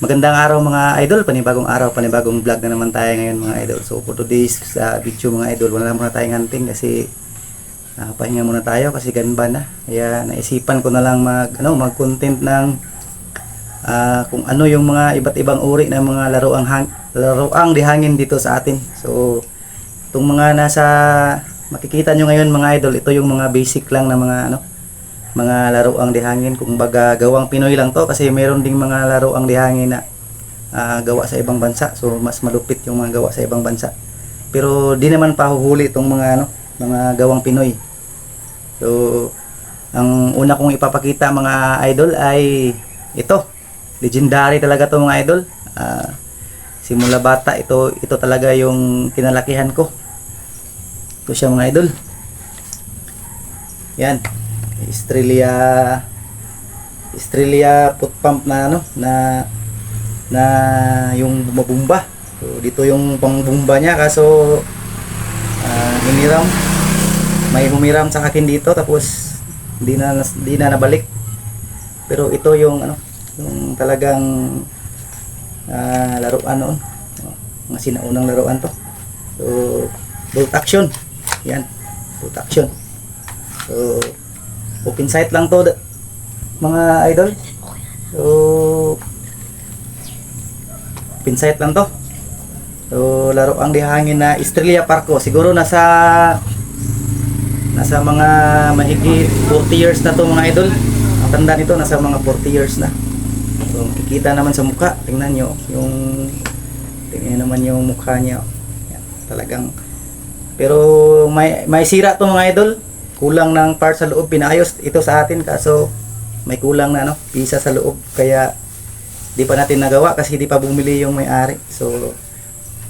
Magandang araw mga idol, panibagong araw, panibagong vlog na naman tayo ngayon mga idol. So for today's sa video mga idol, wala na muna tayong hunting kasi ah, pahinga muna tayo kasi ganba na. Kaya naisipan ko na lang mag ano, mag-content ng ah, kung ano yung mga iba't ibang uri ng mga laruang hang, laruang dihangin dito sa atin. So itong mga nasa makikita nyo ngayon mga idol, ito yung mga basic lang na mga ano, mga laruang dihangin. Kung baga gawang Pinoy lang to kasi meron ding mga laruang dihangin na ah, gawa sa ibang bansa. So mas malupit yung mga gawa sa ibang bansa. Pero di naman pahuhuli itong mga ano mga gawang Pinoy. So ang una kong ipapakita mga idol ay ito. Legendary talaga to mga idol. Ah, simula bata ito ito talaga yung kinalakihan ko. Ito siya mga idol. Yan Australia Australia foot pump na ano na na yung bumabumba. So dito yung pangbumba niya kaso ah, hiniram may humiram sa akin dito tapos hindi na hindi na nabalik. Pero ito yung ano yung talagang ah, laruan noon. Mga sinaunang laruan to. So bolt action. Yan. Bolt action. So open sight lang to mga idol. So open sight lang to. So laro ang dihangin na Estrella Parko siguro nasa nasa mga mahigit 40 years na to mga idol. Ang tanda nito nasa mga 40 years na. So makikita naman sa mukha. Tingnan nyo yung tingnan naman yung mukha niya Yan, talagang pero may may sira to mga idol kulang ng part sa loob pinayos ito sa atin kaso may kulang na ano pisa sa loob. Kaya di pa natin nagawa kasi di pa bumili yung may-ari. So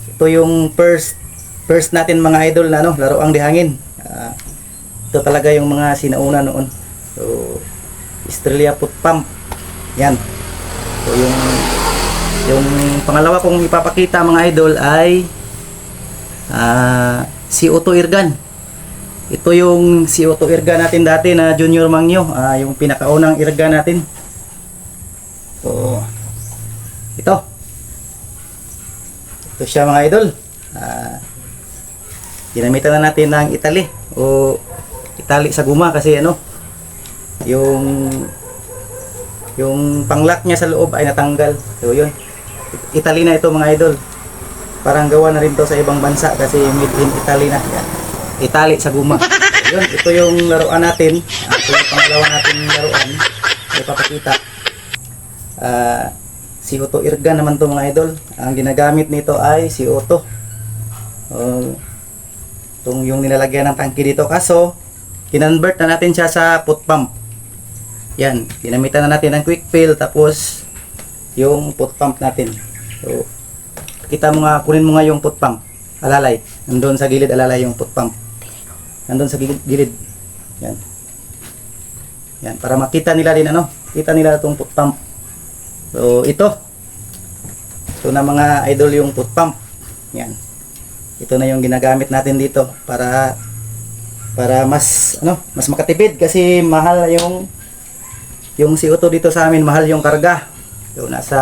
ito yung first first natin mga idol na ano laro ang dihangin. Ah, ito talaga yung mga sinauna noon. So Estrella Foot Pump. Yan. So yung yung pangalawa kong ipapakita mga idol ay si Otto Irgan ito yung si Otto Irga natin dati na Junior Mangyo, ah, yung pinakaunang Irga natin. So, ito. Ito siya mga idol. Ah, ginamitan na natin ng Italy o Italy sa guma kasi ano, yung yung panglock niya sa loob ay natanggal. So, yun. Italy na ito mga idol. Parang gawa na rin to sa ibang bansa kasi made in Italy na. Yan. Itali sa guma. Yun, ito yung laruan natin. Ah, ito yung pangalawa natin laruan. May papakita. Ah, si Otto Irga naman to mga idol. Ang ginagamit nito ay si Otto. Uh, itong yung nilalagyan ng tangke dito. Kaso, kinonvert na natin siya sa foot pump. Yan, ginamitan na natin ng quick fill tapos yung foot pump natin. So, kita mo nga, kunin mo nga yung foot pump. Alalay. Nandun sa gilid alalay yung foot pump nandun sa gilid. Yan. Yan, para makita nila din ano, kita nila itong foot pump. So, ito. Ito na mga idol yung foot pump. Yan. Ito na yung ginagamit natin dito para para mas ano, mas makatipid kasi mahal yung yung CO2 dito sa amin, mahal yung karga. So, nasa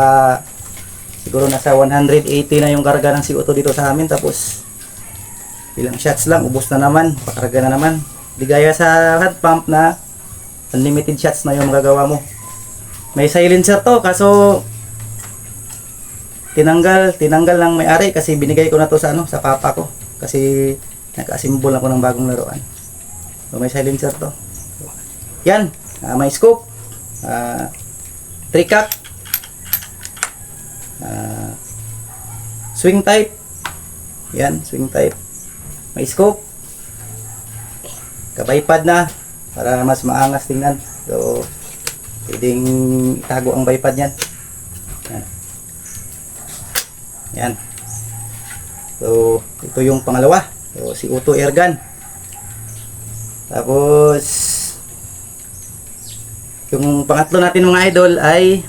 siguro nasa 180 na yung karga ng CO2 dito sa amin tapos ilang shots lang, ubos na naman, pakarga na naman. Di gaya sa hand pump na unlimited shots na yung magagawa mo. May silencer to, kaso tinanggal, tinanggal ng may-ari kasi binigay ko na to sa ano, sa papa ko. Kasi naka-assemble ako ng bagong laruan. So may silencer to. Yan, ah, may scope. Uh, trick-up. Ah, swing type. Yan, swing type may scope. Kabaypad na para mas maangas tingnan. So pwedeng itago ang baypad yan yan. Yan. So ito yung pangalawa. So si Uto Ergan. Tapos yung pangatlo natin mga idol ay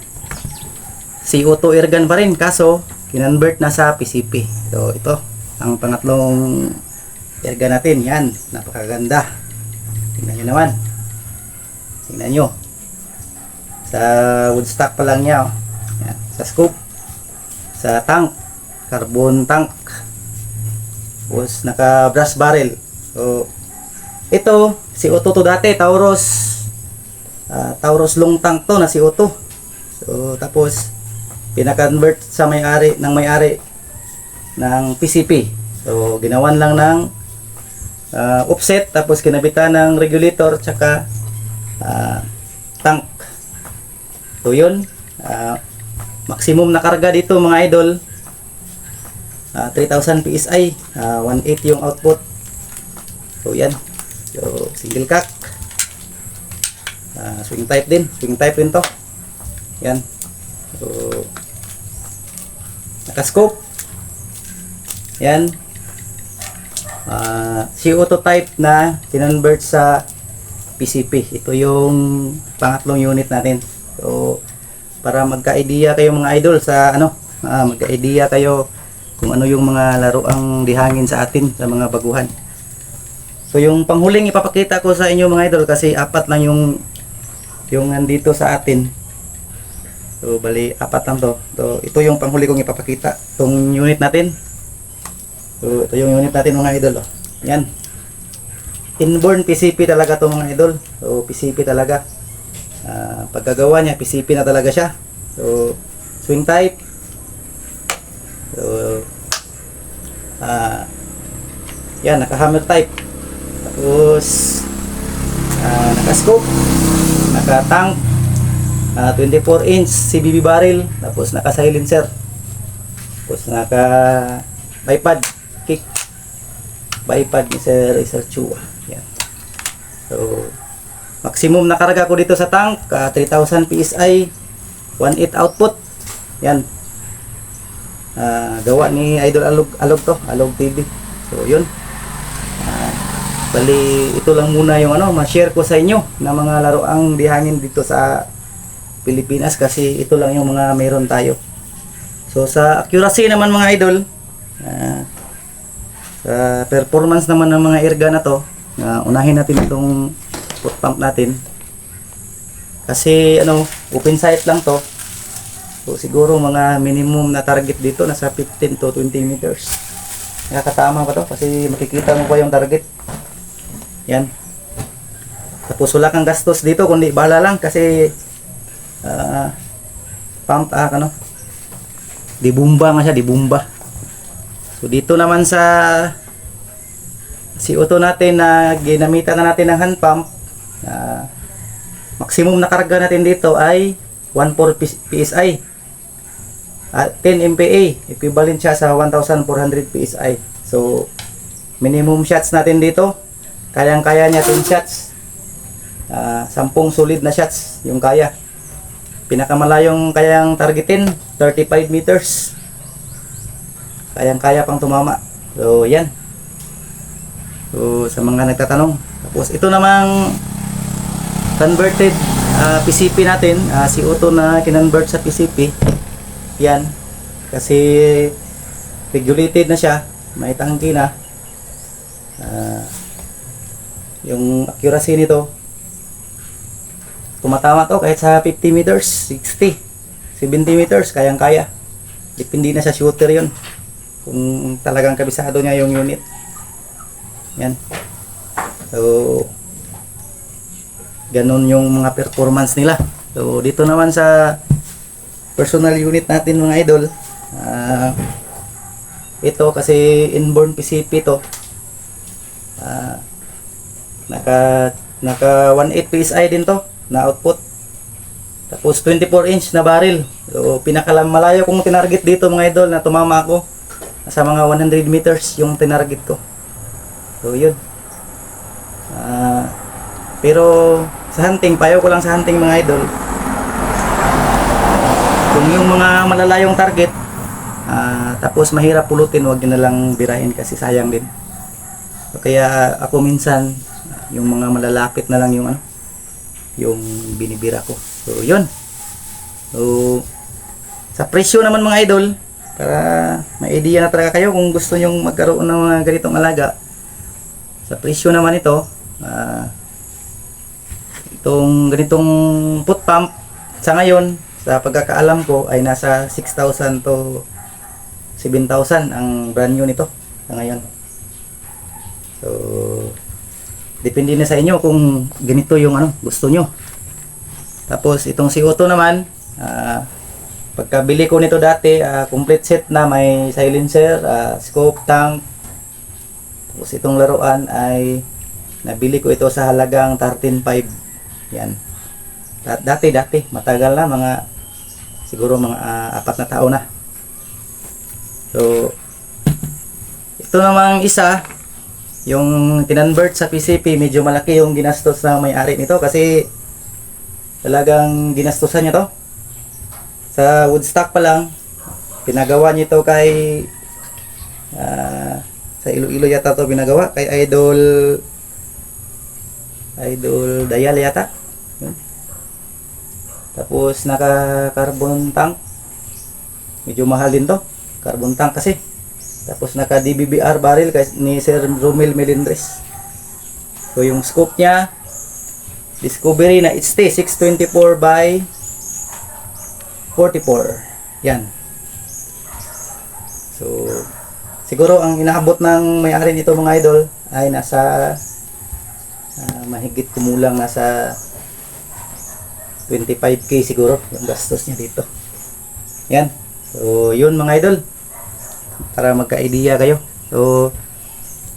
si Uto Ergan pa rin. Kaso kinonvert na sa PCP so ito ang pangatlong Erga natin, yan. Napakaganda. Tingnan nyo naman. Tingnan nyo. Sa woodstock pa lang niya, oh. Yan. Sa scoop. sa tank, carbon tank. Tapos naka brass barrel. So ito si Otto to dati Taurus ah, Taurus long tank to na si Otto. So tapos pina-convert sa may-ari ng may-ari ng PCP. So ginawan lang ng ah, offset tapos kinabitan ng regulator tsaka ah, tank. So yun, ah, maximum na karga dito mga idol. Ah, 3000 PSI, ah, 180 yung output. So yan. So single cock. Ah, swing type din, swing type rin to. Yan. So naka-scope. Yan. Ah, CO2 type na kinonvert sa PCP. Ito yung pangatlong unit natin. So, para magka-idea kayo mga idol sa ano, ah, magka-idea kayo kung ano yung mga laro ang dihangin sa atin sa mga baguhan. So, yung panghuling ipapakita ko sa inyo mga idol kasi apat lang yung yung nandito sa atin. So, bali apat lang to. So, ito yung panghuli kong ipapakita. Itong unit natin. So, ito yung unit natin mga idol. Oh. Yan. Inborn PCP talaga to mga idol. So, PCP talaga. Ah, pagkagawa niya, PCP na talaga siya. So, swing type. So, ah, yan, naka-hammer type. Tapos, ah, naka-scope, naka-tank, ah, 24 inch CBB barrel, tapos naka-silencer. Tapos naka kick bipod ni Sir Sir Chua. Yan. So, maximum na karga ko dito sa tank, ah, 3000 PSI, 1.8 output. Yan. Ah, gawa ni Idol Alog, Alog to, Alog TV. So, yun. Ah, bali, ito lang muna yung ano, ma-share ko sa inyo na mga laroang dihangin dito sa Pilipinas kasi ito lang yung mga meron tayo. So, sa accuracy naman mga idol, ah, sa performance naman ng mga erga na to, na unahin natin itong foot pump natin. Kasi ano, open sight lang to. So siguro mga minimum na target dito nasa 15 to 20 meters. Nakakatama pa to kasi makikita mo pa yung target. Yan. Tapos wala kang gastos dito kundi bala lang kasi ah, pump ah, ano, di bumba nga siya, di bumba. So dito naman sa CO2 natin na ginamitan na natin ng hand pump, na maximum na karga natin dito ay 1.4 P- PSI. At 10 MPa, equivalent siya sa 1,400 PSI. So, minimum shots natin dito, kayang-kaya niya 10 shots. Ah, 10 solid na shots yung kaya. Pinakamalayong kayang targetin, 35 meters. Kayang-kaya pang tumama. So, yan. So, sa mga nagtatanong. Tapos, ito namang converted ah, PCP natin, ah, si Otto na kinonvert sa PCP. Yan. Kasi regulated na siya. May tangki na. Ah, yung accuracy nito, tumatama to kahit sa 50 meters, 60, 70 meters, kayang-kaya. Depende na sa shooter yon Kung talagang kabisado niya yung unit. Yan. So, ganun yung mga performance nila. So, dito naman sa personal unit natin mga idol, ah, ito kasi inborn PCP to. Ah, naka naka 18 PSI din to na output. Tapos 24 inch na barrel. So, pinakamalayo kong tinarget dito mga idol na tumama ako sa mga 100 meters yung tinarget ko. So, yun. Ah, pero sa hunting, payo ko lang sa hunting mga idol. Kung yung mga malalayong target, ah, tapos mahirap pulutin, wag na lang birahin kasi sayang din. So, kaya ako minsan, yung mga malalapit na lang yung ano, yung binibira ko. So, yun. So, sa presyo naman mga idol, para may idea na talaga kayo kung gusto nyong magkaroon ng mga ganitong alaga. Sa presyo naman ito, ah, itong ganitong foot pump sa ngayon, sa pagkakaalam ko ay nasa 6,000 to 7,000 ang brand new nito sa ngayon. So, depende na sa inyo kung ganito yung ano, gusto nyo. Tapos itong CO2 naman, ah, pagkabili ko nito dati, ah, complete set na may silencer, ah, scope, tank. Tapos itong laruan ay nabili ko ito sa halagang 13.5. Yan. Da- Dati, dati, matagal na, mga siguro mga ah, apat na taon na. So, ito namang isa, yung kinonvert sa PCP, medyo malaki yung ginastos ng may-ari nito kasi talagang ginastosan niya to. Sa Woodstock pa lang, pinagawa niya ito kay ah, sa Iloilo yata to pinagawa kay Idol Idol Dayal yata. Yun. Tapos naka carbon tank. Medyo mahal din to. Carbon tank kasi. Tapos naka DBBR barrel kay ni Sir Romel Melendres. So yung scope niya Discovery na HT 624 by 44. Yan. So siguro ang inaabot ng may-ari nito mga idol ay nasa ah, mahigit kumulang nasa 25k siguro yung gastos niya dito. Yan. So, yun mga idol. Para magka-idea kayo. So,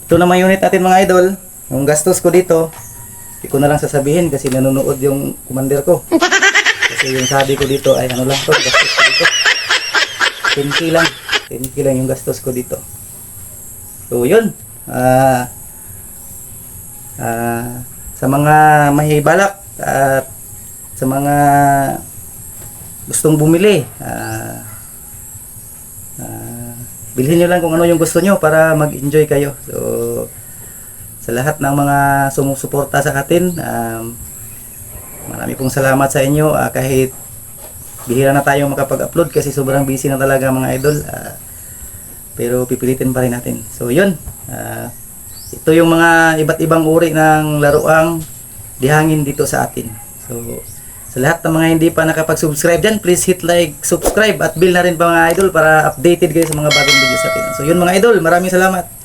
ito naman unit natin mga idol. Yung gastos ko dito, hindi ko na lang sasabihin kasi nanonood yung commander ko. Kasi yung sabi ko dito ay ano lang to, gastos ko dito. 10k lang. 10k lang yung gastos ko dito. So, yun. Ah, ah, sa mga mahibalak at sa mga gustong bumili, ah, ah, bilhin nyo lang kung ano yung gusto nyo para mag-enjoy kayo. So, sa lahat ng mga sumusuporta sa atin, um, marami pong salamat sa inyo ah, kahit bihira na tayong makapag-upload kasi sobrang busy na talaga mga idol. Ah, pero pipilitin pa rin natin. So, yun. Ah, ito yung mga iba't ibang uri ng laruang dihangin dito sa atin. So, sa lahat ng mga hindi pa nakapag-subscribe dyan, please hit like, subscribe at bell na rin pa mga idol para updated kayo sa mga bagong videos natin. So, yun mga idol, maraming salamat.